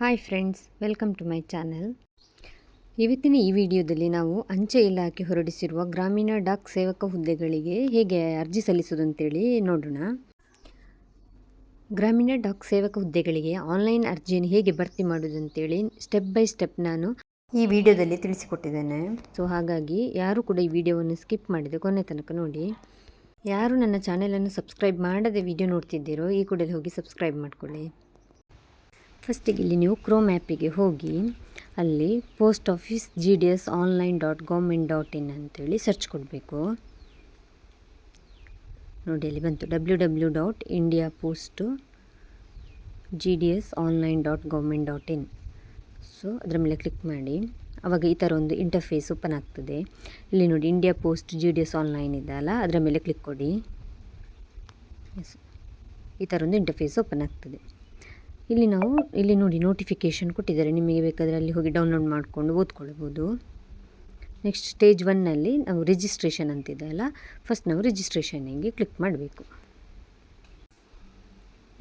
Hi friends welcome to my channel ಇವತ್ತಿನ ಈ ವಿಡಿಯೋದಲ್ಲಿ ನಾವು ಅಂಚೆ ಇಲಾಖೆ ಹೊರಡಿಸಿರುವ ಗ್ರಾಮೀಣ ಡಾಕ್ ಸೇವಕ ಹುದ್ದೆಗಳಿಗೆ ಹೇಗೆ ಅರ್ಜಿ ಸಲ್ಲಿಸೋದು ಅಂತೇಳಿ ನೋಡೋಣ. ಗ್ರಾಮೀಣ ಡಾಕ್ ಸೇವಕ ಹುದ್ದೆಗಳಿಗೆ ಆನ್ಲೈನ್ ಅರ್ಜಿಯನ್ನು ಹೇಗೆ ಭರ್ತಿ ಮಾಡೋದು ಅಂತೇಳಿ ಸ್ಟೆಪ್ ಬೈ ಸ್ಟೆಪ್ ನಾನು ಈ ವಿಡಿಯೋದಲ್ಲಿ ತಿಳಿಸಿಕೊಟ್ಟಿದ್ದೇನೆ. ಸೊ ಹಾಗಾಗಿ ಯಾರು ಕೂಡ ಈ ವಿಡಿಯೋವನ್ನು ಸ್ಕಿಪ್ ಮಾಡಿದೆ ಕೊನೆ ತನಕ ನೋಡಿ. ಯಾರು ನನ್ನ ಚಾನೆಲನ್ನು ಸಬ್ಸ್ಕ್ರೈಬ್ ಮಾಡದೆ ವಿಡಿಯೋ ನೋಡ್ತಿದ್ದೀರೋ ಈ ಕೂಡಲೇ ಹೋಗಿ ಸಬ್ಸ್ಕ್ರೈಬ್ ಮಾಡ್ಕೊಳ್ಳಿ. ಫಸ್ಟಿಗೆ ಇಲ್ಲಿ ನೀವು ಕ್ರೋಮ್ ಆ್ಯಪಿಗೆ ಹೋಗಿ, ಅಲ್ಲಿ post office G D S online dot government dot in ಅಂತೇಳಿ ಸರ್ಚ್ ಕೊಡಬೇಕು. ನೋಡಿ, ಅಲ್ಲಿ ಬಂತು. W W dot India post G D S online dot government dot in so ಅದರ ಮೇಲೆ ಕ್ಲಿಕ್ ಮಾಡಿ. ಆವಾಗ ಈ ಥರ ಒಂದು ಇಂಟರ್ಫೇಸ್ ಓಪನ್ ಆಗ್ತದೆ. ಇಲ್ಲಿ ನೋಡಿ India post G D S online ಇದೆ ಅಲ್ಲ? ಅದರ ಮೇಲೆ ಕ್ಲಿಕ್ ಕೊಡಿ. ಈ ಥರ ಒಂದು ಇಂಟರ್ಫೇಸ್ ಓಪನ್ ಆಗ್ತದೆ. ಇಲ್ಲಿ ನಾವು ಇಲ್ಲಿ ನೋಡಿ ನೋಟಿಫಿಕೇಷನ್ ಕೊಟ್ಟಿದ್ದಾರೆ. ನಿಮಗೆ ಬೇಕಾದರೆ ಅಲ್ಲಿ ಹೋಗಿ ಡೌನ್ಲೋಡ್ ಮಾಡಿಕೊಂಡು ಓದ್ಕೊಳ್ಬೋದು. ನೆಕ್ಸ್ಟ್ ಸ್ಟೇಜ್ ಒನ್ನಲ್ಲಿ ನಾವು ರಿಜಿಸ್ಟ್ರೇಷನ್ ಅಂತಿದೆ ಅಲ್ಲ? ಫಸ್ಟ್ ನಾವು ರಿಜಿಸ್ಟ್ರೇಷನಿಗೆ ಕ್ಲಿಕ್ ಮಾಡಬೇಕು.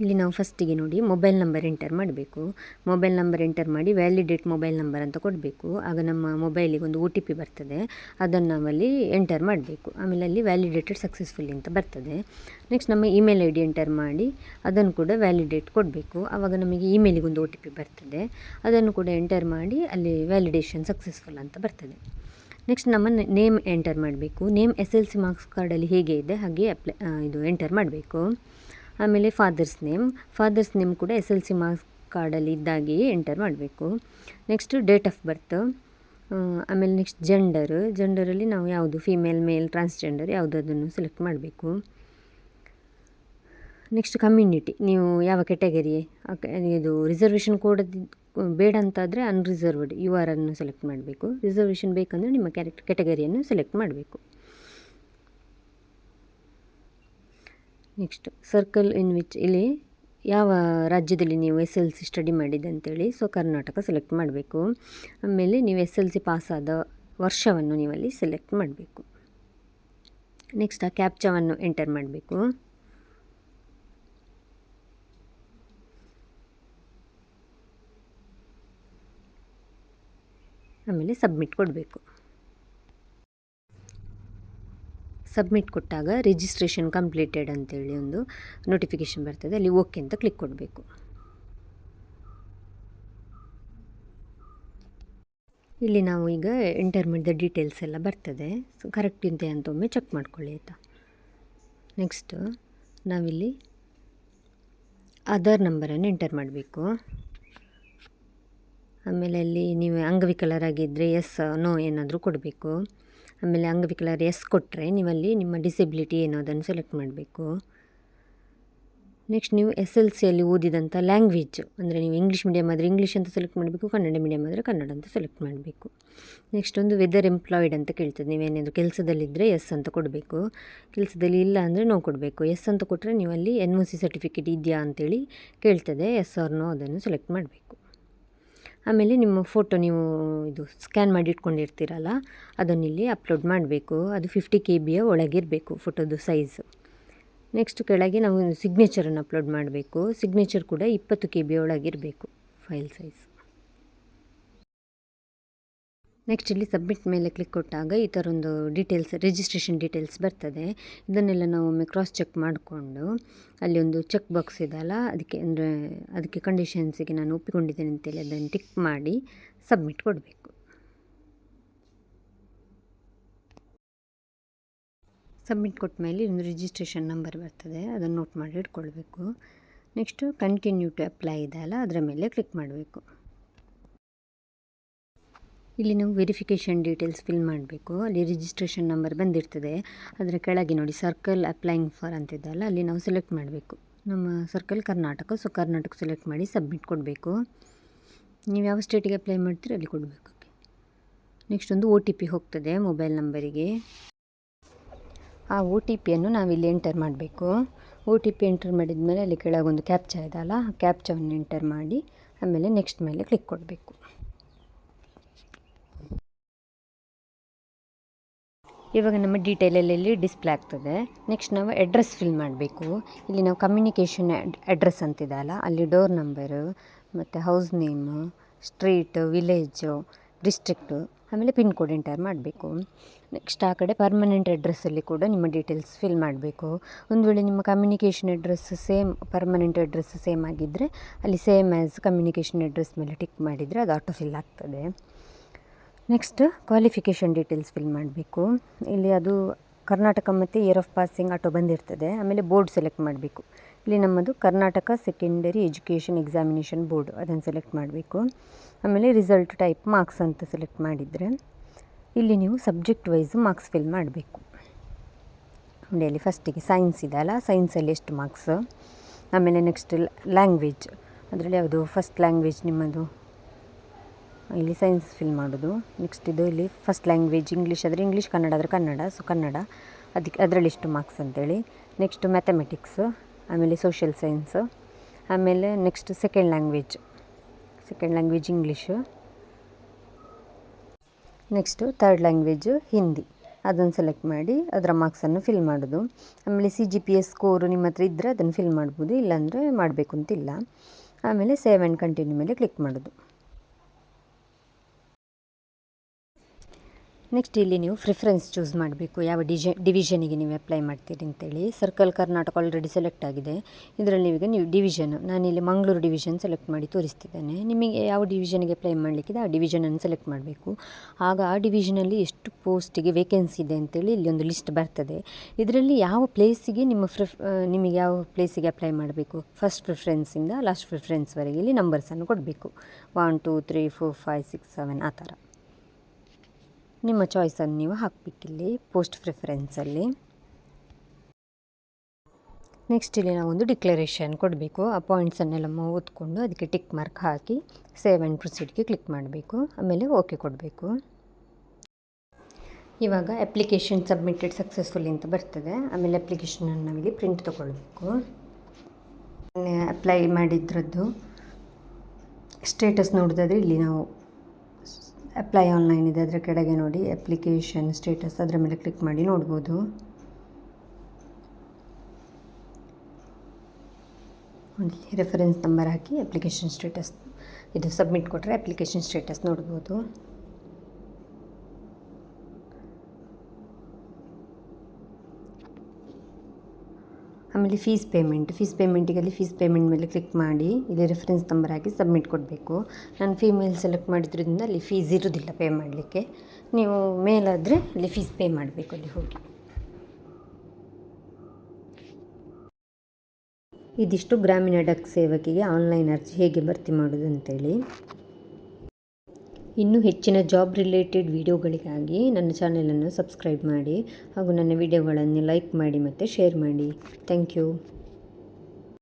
ಇಲ್ಲಿ ನಾವು ಫಸ್ಟಿಗೆ ನೋಡಿ ಮೊಬೈಲ್ ನಂಬರ್ ಎಂಟರ್ ಮಾಡಬೇಕು. ಮೊಬೈಲ್ ನಂಬರ್ ಎಂಟರ್ ಮಾಡಿ ವ್ಯಾಲಿಡೇಟ್ ಮೊಬೈಲ್ ನಂಬರ್ ಅಂತ ಕೊಡಬೇಕು. ಆಗ ನಮ್ಮ ಮೊಬೈಲಿಗೆ ಒಂದು ಒ ಟಿ ಪಿ ಬರ್ತದೆ. ಅದನ್ನು ನಾವಲ್ಲಿ ಎಂಟರ್ ಮಾಡಬೇಕು. ಆಮೇಲೆ ಅಲ್ಲಿ ವ್ಯಾಲಿಡೇಟೆಡ್ ಸಕ್ಸಸ್ಫುಲ್ ಅಂತ ಬರ್ತದೆ. ನೆಕ್ಸ್ಟ್ ನಮ್ಮ ಇಮೇಲ್ ಐ ಡಿ ಎಂಟರ್ ಮಾಡಿ ಅದನ್ನು ಕೂಡ ವ್ಯಾಲಿಡೇಟ್ ಕೊಡಬೇಕು. ಆವಾಗ ನಮಗೆ ಇಮೇಲಿಗೆ ಒಂದು ಒ ಟಿ ಪಿ ಬರ್ತದೆ. ಅದನ್ನು ಕೂಡ ಎಂಟರ್ ಮಾಡಿ ಅಲ್ಲಿ ವ್ಯಾಲಿಡೇಷನ್ ಸಕ್ಸಸ್ಫುಲ್ ಅಂತ ಬರ್ತದೆ. ನೆಕ್ಸ್ಟ್ ನಮ್ಮ ನೇಮ್ ಎಂಟರ್ ಮಾಡಬೇಕು. Name S L C marks ಕಾರ್ಡಲ್ಲಿ ಹೇಗೆ ಇದೆ ಹಾಗೆ ಅಪ್ಲೈ ಇದು ಎಂಟರ್ ಮಾಡಬೇಕು. ಆಮೇಲೆ ಫಾದರ್ಸ್ ನೇಮ್ ಫಾದರ್ಸ್ ನೇಮ್ ಕೂಡ ಎಸ್ ಎಲ್ ಸಿ ಮಾರ್ಕ್ಸ್ ಕಾರ್ಡಲ್ಲಿ ಇದ್ದಾಗೆಯೇ ಎಂಟರ್ ಮಾಡಬೇಕು. ನೆಕ್ಸ್ಟ್ ಡೇಟ್ ಆಫ್ ಬರ್ತ್ ಆಮೇಲೆ ನೆಕ್ಸ್ಟ್ ಜೆಂಡರ್ ಜೆಂಡರಲ್ಲಿ ನಾವು ಯಾವುದು ಫೀಮೇಲ್ ಮೇಲ್ ಟ್ರಾನ್ಸ್ಜೆಂಡರ್ ಯಾವುದನ್ನು ಸೆಲೆಕ್ಟ್ ಮಾಡಬೇಕು. ನೆಕ್ಸ್ಟ್ ಕಮ್ಯುನಿಟಿ ನೀವು ಯಾವ ಕೆಟಗರಿ ಇದು ರಿಸರ್ವೇಷನ್ ಕೋಡ್ ಬೇಡ ಅಂತಾದರೆ ಅನ್ರಿಸರ್ವ್ಡ್ ಯು ಆರ್ ಅನ್ನು ಸೆಲೆಕ್ಟ್ ಮಾಡಬೇಕು. ರಿಸರ್ವೇಷನ್ ಬೇಕಂದರೆ ನಿಮ್ಮ ಕ್ಯಾರೆಕ್ಟ್ ಕೆಟಗರಿಯನ್ನು ಸೆಲೆಕ್ಟ್ ಮಾಡಬೇಕು. ನೆಕ್ಸ್ಟ್ ಸರ್ಕಲ್ ಇನ್ ವಿಚ್ ಇಲ್ಲಿ ಯಾವ ರಾಜ್ಯದಲ್ಲಿ ನೀವು ಎಸ್ ಎಲ್ ಸಿ ಸ್ಟಡಿ ಮಾಡಿದೆ ಅಂತೇಳಿ ಸೊ ಕರ್ನಾಟಕ ಸೆಲೆಕ್ಟ್ ಮಾಡಬೇಕು. ಆಮೇಲೆ ನೀವು ಎಸ್ ಎಲ್ ಸಿ ಪಾಸಾದ ವರ್ಷವನ್ನು ನೀವಲ್ಲಿ ಸೆಲೆಕ್ಟ್ ಮಾಡಬೇಕು. ನೆಕ್ಸ್ಟ್ ಆ ಕ್ಯಾಪ್ಚಾವನ್ನು ಎಂಟರ್ ಮಾಡಬೇಕು. ಆಮೇಲೆ ಸಬ್ಮಿಟ್ ಕೊಡಬೇಕು. ಸಬ್ಮಿಟ್ ಕೊಟ್ಟಾಗ ರಿಜಿಸ್ಟ್ರೇಷನ್ ಕಂಪ್ಲೀಟೆಡ್ ಅಂತೇಳಿ ಒಂದು ನೋಟಿಫಿಕೇಷನ್ ಬರ್ತದೆ. ಅಲ್ಲಿ ಓಕೆ ಅಂತ ಕ್ಲಿಕ್ ಕೊಡಬೇಕು. ಇಲ್ಲಿ ನಾವು ಈಗ ಎಂಟರ್ ಮಾಡಿದ ಡೀಟೇಲ್ಸ್ ಎಲ್ಲ ಬರ್ತದೆ. ಕರೆಕ್ಟ್ ಇದೆ ಅಂತ ಒಮ್ಮೆ ಚೆಕ್ ಮಾಡ್ಕೊಳ್ಳಿ ಆಯಿತಾ? ನೆಕ್ಸ್ಟ್ ನಾವಿಲ್ಲಿ ಆಧಾರ್ ನಂಬರನ್ನು ಎಂಟರ್ ಮಾಡಬೇಕು. ಆಮೇಲೆ ಅಲ್ಲಿ ನೀವು ಅಂಗವಿಕಲರಾಗಿದ್ದರೆ ಎಸ್ ನೋ ಏನಾದರೂ ಕೊಡಬೇಕು. ಆಮೇಲೆ ಅಂಗವಿಕಲರು ಎಸ್ ಕೊಟ್ಟರೆ ನೀವಲ್ಲಿ ನಿಮ್ಮ ಡಿಸೆಬಿಲಿಟಿ ಏನೋ ಅದನ್ನು ಸೆಲೆಕ್ಟ್ ಮಾಡಬೇಕು. ನೆಕ್ಸ್ಟ್ ನೀವು ಎಸ್ ಎಲ್ ಸಿಯಲ್ಲಿ ಓದಿದಂಥ ಲ್ಯಾಂಗ್ವೇಜ್ ಅಂದರೆ ನೀವು ಇಂಗ್ಲೀಷ್ ಮೀಡಿಯಮ್ ಆದರೆ ಇಂಗ್ಲೀಷ್ ಅಂತ ಸೆಲೆಕ್ಟ್ ಮಾಡಬೇಕು, ಕನ್ನಡ ಮೀಡಿಯಮ್ ಆದರೆ ಕನ್ನಡ ಅಂತ ಸೆಲೆಕ್ಟ್ ಮಾಡಬೇಕು. ನೆಕ್ಸ್ಟ್ ಒಂದು ವೆದರ್ ಎಂಪ್ಲಾಯ್ಡ್ ಅಂತ ಕೇಳ್ತದೆ ನೀವೇನಾದರೂ ಕೆಲಸದಲ್ಲಿದ್ದರೆ ಎಸ್ ಅಂತ ಕೊಡಬೇಕು. ಕೆಲಸದಲ್ಲಿ ಇಲ್ಲ ಅಂದರೆ ನೋ ಕೊಡಬೇಕು. ಎಸ್ ಅಂತ ಕೊಟ್ಟರೆ ನೀವು ಅಲ್ಲಿ ಎನ್ ಒ ಸಿ ಸರ್ಟಿಫಿಕೇಟ್ ಇದೆಯಾ ಅಂತೇಳಿ ಕೇಳ್ತದೆ ಎಸ್ ಆರ್ ನೋ ಅದನ್ನು ಸೆಲೆಕ್ಟ್ ಮಾಡಬೇಕು. ಆಮೇಲೆ ನಿಮ್ಮ ಫೋಟೋ ನೀವು ಇದು ಸ್ಕ್ಯಾನ್ ಮಾಡಿ ಇಟ್ಕೊಂಡಿರ್ತೀರಲ್ಲ ಅದನ್ನಿಲ್ಲಿ ಅಪ್ಲೋಡ್ ಮಾಡಬೇಕು. ಅದು ಫಿಫ್ಟಿ ಕೆ ಬಿಯ ಒಳಗಿರಬೇಕು ಫೋಟೋದು ಸೈಜು ನೆಕ್ಸ್ಟ್ ಕೆಳಗೆ ನಾವು ಸಿಗ್ನೇಚರನ್ನು ಅಪ್ಲೋಡ್ ಮಾಡಬೇಕು. ಸಿಗ್ನೇಚರ್ ಕೂಡ ಇಪ್ಪತ್ತು ಕೆ ಬಿಯ ಒಳಗಿರಬೇಕು ಫೈಲ್ ಸೈಜ್ ನೆಕ್ಸ್ಟ್ ಇಲ್ಲಿ ಸಬ್ಮಿಟ್ ಮೇಲೆ ಕ್ಲಿಕ್ ಕೊಟ್ಟಾಗ ಈ ಥರ ಒಂದು ಡೀಟೇಲ್ಸ್ ರಿಜಿಸ್ಟ್ರೇಷನ್ ಡೀಟೇಲ್ಸ್ ಬರ್ತದೆ. ಇದನ್ನೆಲ್ಲ ನಾವು ಒಮ್ಮೆ ಕ್ರಾಸ್ ಚೆಕ್ ಮಾಡಿಕೊಂಡು ಅಲ್ಲಿ ಒಂದು ಚೆಕ್ ಬಾಕ್ಸ್ ಇದೆಯಲ್ಲ, ಅದಕ್ಕೆ ಅಂದರೆ ಅದಕ್ಕೆ ಕಂಡೀಷನ್ಸಿಗೆ ನಾನು ಒಪ್ಪಿಕೊಂಡಿದ್ದೇನೆ ಅಂತೇಳಿ ಅದನ್ನು ಟಿಕ್ ಮಾಡಿ ಸಬ್ಮಿಟ್ ಕೊಡಬೇಕು. ಸಬ್ಮಿಟ್ ಕೊಟ್ಟ ಮೇಲೆ ಒಂದು ರಿಜಿಸ್ಟ್ರೇಷನ್ ನಂಬರ್ ಬರ್ತದೆ, ಅದನ್ನು ನೋಟ್ ಮಾಡಿ ಇಟ್ಕೊಳ್ಬೇಕು. ನೆಕ್ಸ್ಟು ಕಂಟಿನ್ಯೂ ಟು ಅಪ್ಲೈ ಇದೆ ಅಲ್ಲ ಅದರ ಮೇಲೆ ಕ್ಲಿಕ್ ಮಾಡಬೇಕು. ಇಲ್ಲಿ ನಾವು ವೆರಿಫಿಕೇಷನ್ ಡೀಟೇಲ್ಸ್ ಫಿಲ್ ಮಾಡಬೇಕು. ಅಲ್ಲಿ ರಿಜಿಸ್ಟ್ರೇಷನ್ ನಂಬರ್ ಬಂದಿರ್ತದೆ. ಅದರ ಕೆಳಗೆ ನೋಡಿ ಸರ್ಕಲ್ ಅಪ್ಲೈಯಿಂಗ್ ಫಾರ್ ಅಂತಿದ್ದಲ್ಲ ಅಲ್ಲಿ ನಾವು ಸೆಲೆಕ್ಟ್ ಮಾಡಬೇಕು. ನಮ್ಮ circle Karnataka so Karnataka select ಮಾಡಿ ಸಬ್ಮಿಟ್ ಕೊಡಬೇಕು. ನೀವು ಯಾವ ಸ್ಟೇಟಿಗೆ ಅಪ್ಲೈ ಮಾಡ್ತೀರಿ ಅಲ್ಲಿ ಕೊಡಬೇಕು. ನೆಕ್ಸ್ಟ್ ಒಂದು ಒ ಟಿ ಪಿ ಹೋಗ್ತದೆ ಮೊಬೈಲ್ ನಂಬರಿಗೆ ಆ ಒ ಟಿ ಪಿಯನ್ನು ನಾವಿಲ್ಲಿ ಎಂಟರ್ ಮಾಡಬೇಕು. ಒ ಟಿ ಪಿ ಎಂಟರ್ ಮಾಡಿದ ಮೇಲೆ ಅಲ್ಲಿ ಕೆಳಗೊಂದು ಕ್ಯಾಪ್ಚಾ ಇದೆಯಲ್ಲ ಆ ಕ್ಯಾಪ್ಚವನ್ನು ಎಂಟರ್ ಮಾಡಿ, ಆಮೇಲೆ ನೆಕ್ಸ್ಟ್ ಮೇಲೆ ಕ್ಲಿಕ್ ಕೊಡಬೇಕು. ಇವಾಗ ನಮ್ಮ ಡೀಟೇಲಲ್ಲಿ ಡಿಸ್ಪ್ಲೇ ಆಗ್ತದೆ. ನೆಕ್ಸ್ಟ್ ನಾವು ಅಡ್ರೆಸ್ ಫಿಲ್ ಮಾಡಬೇಕು. ಇಲ್ಲಿ ನಾವು ಕಮ್ಯುನಿಕೇಷನ್ ಅಡ್ರೆಸ್ ಅಂತಿದ್ದಲ್ಲ ಅಲ್ಲಿ ಡೋರ್ ನಂಬರು ಮತ್ತು house name street village district ಆಮೇಲೆ ಪಿನ್ ಕೋಡ್ ಎಂಟರ್ ಮಾಡಬೇಕು. ನೆಕ್ಸ್ಟ್ ಆ ಕಡೆ ಪರ್ಮನೆಂಟ್ ಅಡ್ರೆಸ್ಸಲ್ಲಿ ಕೂಡ ನಿಮ್ಮ ಡೀಟೇಲ್ಸ್ ಫಿಲ್ ಮಾಡಬೇಕು. ಒಂದು ವೇಳೆ ನಿಮ್ಮ communication address same permanent address same ಆಗಿದ್ದರೆ ಅಲ್ಲಿ ಸೇಮ್ ಆ್ಯಸ್ ಕಮ್ಯುನಿಕೇಷನ್ ಅಡ್ರೆಸ್ ಮೇಲೆ ಟಿಕ್ ಮಾಡಿದರೆ ಅದು ಆಟೋ ಫಿಲ್ ಆಗ್ತದೆ. ನೆಕ್ಸ್ಟ್ ಕ್ವಾಲಿಫಿಕೇಷನ್ ಡೀಟೇಲ್ಸ್ ಫಿಲ್ ಮಾಡಬೇಕು. ಇಲ್ಲಿ ಅದು ಕರ್ನಾಟಕ ಮತ್ತು ಇಯರ್ ಆಫ್ ಪಾಸಿಂಗ್ ಆಟೋ ಬಂದಿರ್ತದೆ. ಆಮೇಲೆ ಬೋರ್ಡ್ ಸೆಲೆಕ್ಟ್ ಮಾಡಬೇಕು. ಇಲ್ಲಿ ನಮ್ಮದು Karnataka secondary education examination board ಅದನ್ನು ಸೆಲೆಕ್ಟ್ ಮಾಡಬೇಕು. ಆಮೇಲೆ ರಿಸಲ್ಟ್ ಟೈಪ್ ಮಾರ್ಕ್ಸ್ ಅಂತ ಸೆಲೆಕ್ಟ್ ಮಾಡಿದರೆ ಇಲ್ಲಿ ನೀವು ಸಬ್ಜೆಕ್ಟ್ ವೈಸ್ ಮಾರ್ಕ್ಸ್ ಫಿಲ್ ಮಾಡಬೇಕು. ಅಲ್ಲಿ ಫಸ್ಟಿಗೆ ಸೈನ್ಸ್ ಇದೆ ಅಲ್ಲ? ಸೈನ್ಸಲ್ಲಿ ಎಷ್ಟು ಮಾರ್ಕ್ಸ್ ಆಮೇಲೆ ನೆಕ್ಸ್ಟ್ ಲ್ಯಾಂಗ್ವೇಜ್ ಅದರಲ್ಲಿ ಯಾವುದು? ಫಸ್ಟ್ ಲ್ಯಾಂಗ್ವೇಜ್ ನಿಮ್ಮದು ಇಲ್ಲಿ ಸೈನ್ಸ್ ಫಿಲ್ ಮಾಡೋದು. ನೆಕ್ಸ್ಟ್ ಇದು ಇಲ್ಲಿ ಫಸ್ಟ್ ಲ್ಯಾಂಗ್ವೇಜ್ ಇಂಗ್ಲೀಷ್ ಆದರೆ ಇಂಗ್ಲೀಷ್ ಕನ್ನಡ ಆದರೆ ಕನ್ನಡ. ಸೊ ಕನ್ನಡ. ಅದಕ್ಕೆ ಅದರಲ್ಲಿ ಇಷ್ಟು ಮಾರ್ಕ್ಸ್ ಅಂತೇಳಿ. ನೆಕ್ಸ್ಟ್ ಮ್ಯಾಥಮೆಟಿಕ್ಸ್ ಆಮೇಲೆ ಸೋಷಿಯಲ್ ಸೈನ್ಸ್ ಆಮೇಲೆ next second language second language English next third language Hindi ಅದನ್ನು ಸೆಲೆಕ್ಟ್ ಮಾಡಿ ಅದರ ಮಾರ್ಕ್ಸನ್ನು ಫಿಲ್ ಮಾಡೋದು. ಆಮೇಲೆ C G P S score ನಿಮ್ಮ ಹತ್ರ ಇದ್ದರೆ ಅದನ್ನು ಫಿಲ್ ಮಾಡ್ಬೋದು, ಇಲ್ಲಾಂದರೆ ಮಾಡಬೇಕು ಅಂತಿಲ್ಲ. ಆಮೇಲೆ ಸೇವ್ ಆ್ಯಂಡ್ ಕಂಟಿನ್ಯೂ ಮೇಲೆ ಕ್ಲಿಕ್ ಮಾಡೋದು. ನೆಕ್ಸ್ಟ್ ಇಲ್ಲಿ ನೀವು ಪ್ರಿಫರೆನ್ಸ್ ಚೂಸ್ ಮಾಡಬೇಕು. ಯಾವ ಡಿಜೆ ಡಿವಿಷನಿಗೆ ನೀವು ಅಪ್ಲೈ ಮಾಡ್ತೀರಿ ಅಂತೇಳಿ. ಸರ್ಕಲ್ ಕರ್ನಾಟಕ ಆಲ್ರೆಡಿ ಸೆಲೆಕ್ಟ್ ಆಗಿದೆ. ಇದರಲ್ಲಿ ಈಗ ನೀವು ಡಿವಿಷನ್ ನಾನಿಲ್ಲಿ ಮಂಗಳೂರು ಡಿವಿಷನ್ ಸೆಲೆಕ್ಟ್ ಮಾಡಿ ತೋರಿಸ್ತಿದ್ದೇನೆ. ನಿಮಗೆ ಯಾವ ಡಿವಿಷನಿಗೆ ಅಪ್ಲೈ ಮಾಡಲಿಕ್ಕಿದೆ, ಆ ಡಿವಿಷನನ್ನು ಸೆಲೆಕ್ಟ್ ಮಾಡಬೇಕು. ಆಗ ಆ ಡಿವಿಷನಲ್ಲಿ ಎಷ್ಟು ಪೋಸ್ಟಿಗೆ ವೇಕೆನ್ಸಿ ಇದೆ ಅಂತೇಳಿ ಇಲ್ಲಿ ಒಂದು ಲಿಸ್ಟ್ ಬರ್ತದೆ. ಇದರಲ್ಲಿ ಯಾವ ಪ್ಲೇಸಿಗೆ ನಿಮ್ಮ ಪ್ರಿಫ್ ನಿಮಗೆ ಯಾವ ಪ್ಲೇಸಿಗೆ ಅಪ್ಲೈ ಮಾಡಬೇಕು? ಫಸ್ಟ್ ಪ್ರಿಫರೆನ್ಸಿಂದ ಲಾಸ್ಟ್ ಪ್ರಿಫರೆನ್ಸ್ವರೆಗೆ ಇಲ್ಲಿ ನಂಬರ್ಸನ್ನು ಕೊಡಬೇಕು. One two three four five six seven ಆ ಥರ. ನಿಮ್ಮ ಚಾಯ್ಸನ್ನು ನೀವು ಹಾಕಬೇಕಿಲ್ಲಿ ಪೋಸ್ಟ್ ಪ್ರಿಫರೆನ್ಸಲ್ಲಿ ನೆಕ್ಸ್ಟ್ ಇಲ್ಲಿ ನಾವು ಒಂದು ಡಿಕ್ಲರೇಷನ್ ಕೊಡಬೇಕು. ಆ ಪಾಯಿಂಟ್ಸನ್ನೆಲ್ಲ ಓದ್ಕೊಂಡು ಅದಕ್ಕೆ ಟಿಕ್ ಮಾರ್ಕ್ ಹಾಕಿ ಸೇವ್ ಆ್ಯಂಡ್ ಪ್ರೊಸೀಡ್ಗೆ ಕ್ಲಿಕ್ ಮಾಡಬೇಕು. ಆಮೇಲೆ ಓಕೆ ಕೊಡಬೇಕು. ಇವಾಗ ಅಪ್ಲಿಕೇಶನ್ ಸಬ್ಮಿಟೆಡ್ ಸಕ್ಸಸ್ಫುಲ್ಲಿ ಅಂತ ಬರ್ತದೆ. ಆಮೇಲೆ ಅಪ್ಲಿಕೇಶನನ್ನು ನಾವಿಲ್ಲಿ ಪ್ರಿಂಟ್ ತೊಗೊಳ್ಬೇಕು. ಅಪ್ಲೈ ಮಾಡಿದ್ರದ್ದು ಸ್ಟೇಟಸ್ ನೋಡೋದಾದರೆ ಇಲ್ಲಿ ನಾವು ಅಪ್ಲೈ ಆನ್ಲೈನ್ ಇದೆ, ಅದರ ಕೆಳಗೆ ನೋಡಿ ಅಪ್ಲಿಕೇಶನ್ ಸ್ಟೇಟಸ್ ಅದರ ಮೇಲೆ ಕ್ಲಿಕ್ ಮಾಡಿ ನೋಡ್ಬೋದು. ರೆಫರೆನ್ಸ್ ನಂಬರ್ ಹಾಕಿ ಅಪ್ಲಿಕೇಶನ್ ಸ್ಟೇಟಸ್ ಇದು ಸಬ್ಮಿಟ್ ಕೊಟ್ಟರೆ ಅಪ್ಲಿಕೇಶನ್ ಸ್ಟೇಟಸ್ ನೋಡ್ಬೋದು. ಆಮೇಲೆ ಫೀಸ್ ಪೇಮೆಂಟ್ ಫೀಸ್ ಪೇಮೆಂಟಿಗಲ್ಲಿ ಫೀಸ್ ಪೇಮೆಂಟ್ ಮೇಲೆ ಕ್ಲಿಕ್ ಮಾಡಿ ಇಲ್ಲಿ ರೆಫರೆನ್ಸ್ ನಂಬರ್ ಹಾಕಿ ಸಬ್ಮಿಟ್ ಕೊಡಬೇಕು. ನಾನು ಫೀಮೇಲ್ ಸೆಲೆಕ್ಟ್ ಮಾಡಿದ್ರಿಂದ ಅಲ್ಲಿ ಫೀಸ್ ಇರೋದಿಲ್ಲ ಪೇ ಮಾಡಲಿಕ್ಕೆ. ನೀವು ಮೇಲಾದರೆ ಅಲ್ಲಿ ಫೀಸ್ ಪೇ ಮಾಡಬೇಕು ಅಲ್ಲಿ ಹೋಗಿ. ಇದಿಷ್ಟು ಗ್ರಾಮೀಣ ಡಕ್ ಸೇವಕಿಗೆ ಆನ್ಲೈನ್ ಅರ್ಜಿ ಹೇಗೆ ಭರ್ತಿ ಮಾಡೋದು ಅಂತೇಳಿ ಇನ್ನೂ ಹೆಚ್ಚಿನ ಜಾಬ್ ರಿಲೇಟೆಡ್ ವಿಡಿಯೋಗಳಿಗಾಗಿ ನನ್ನ ಚಾನೆಲನ್ನು ಸಬ್ಸ್ಕ್ರೈಬ್ ಮಾಡಿ ಹಾಗೂ ನನ್ನ ವಿಡಿಯೋಗಳನ್ನು ಲೈಕ್ ಮಾಡಿ ಮತ್ತು ಶೇರ್ ಮಾಡಿ. Thank you